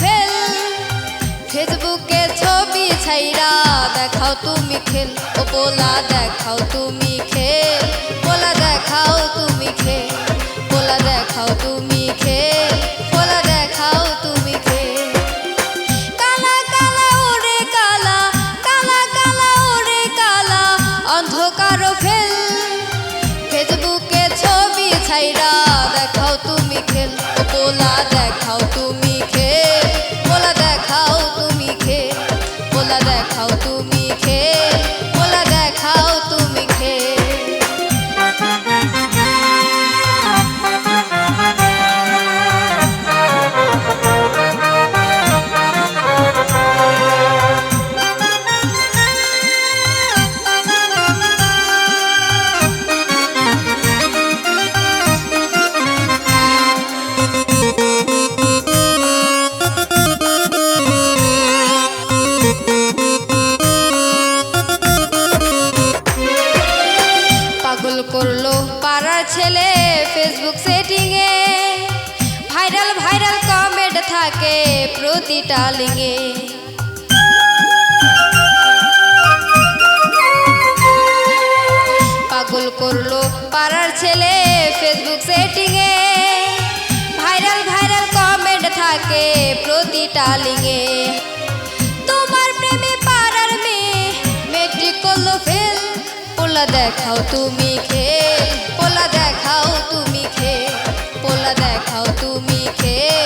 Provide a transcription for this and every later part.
Fail ফেসবুকে ছবি ছাইরা দেখাও তুমি খেল ও পোলা দেখাও তুমি খেল। ছেলে ফেসবুক সেটিংয়ে ভাইরাল ভাইরাল কমেন্ট থাকে প্রতিটা লিঙ্গে পাগল করল পাড়ার ছেলে ফেসবুক সেটিংয়ে ভাইরাল ভাইরাল কমেন্ট থাকে প্রতিটা লিঙ্গে দেখাও তুমি খেল তুমি খেল পোলা দেখাও তুমি খেল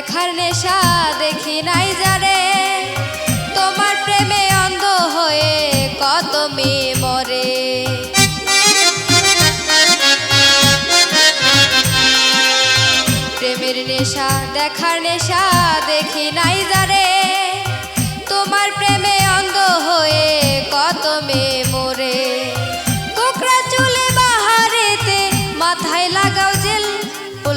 দেখার নেশা দেখি নাই যারে তোমার প্রেমে অন্ধ হয়ে কত মেয়ে মরে। প্রেমের নেশা, দেখার নেশা দেখি নাই যারে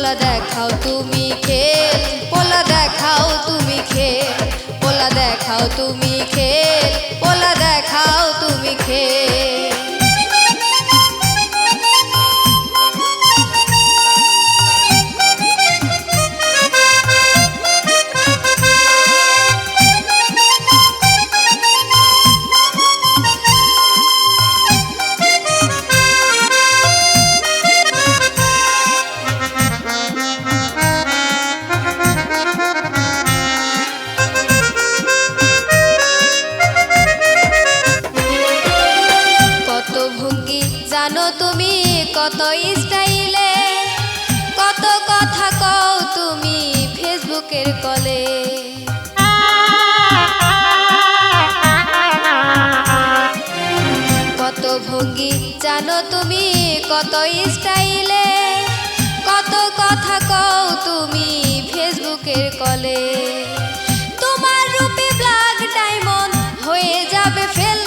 পোলা দেখাও তুমি খেল পোলা দেখাও তুমি খেল পোলা দেখাও তুমি খেল পোলা দেখাও স্টাইলে কত কথা কও তুমি ফেসবুকের কলে। কত ভঙ্গি জানো তুমি, কত স্টাইলে কত কথা কও তুমি ফেসবুকের কলে। তোমার রূপে ব্ল্যাক ডায়মন্ড হয়ে যাবে ফেল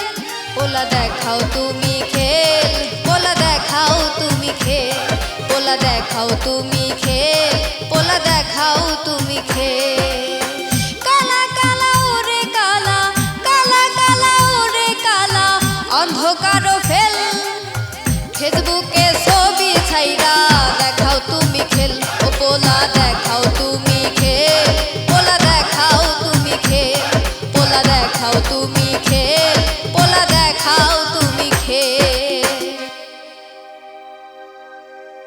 পোলা দেখাও তুমি খেল। পোলা দেখাও তুমি খেল পোলা দেখাও তুমি খেল পোলা দেখাও তুমি খেল কালা কালা ওরে কালা কালা কালা ওরে কালা ফেল। ফেসবুকে ছবি ছাইরা দেখাও তুমি খেল, ও পোলা দেখাও তুমি খেল পোলা দেখাও তুমি খেল পোলা দেখাও তুমি খেল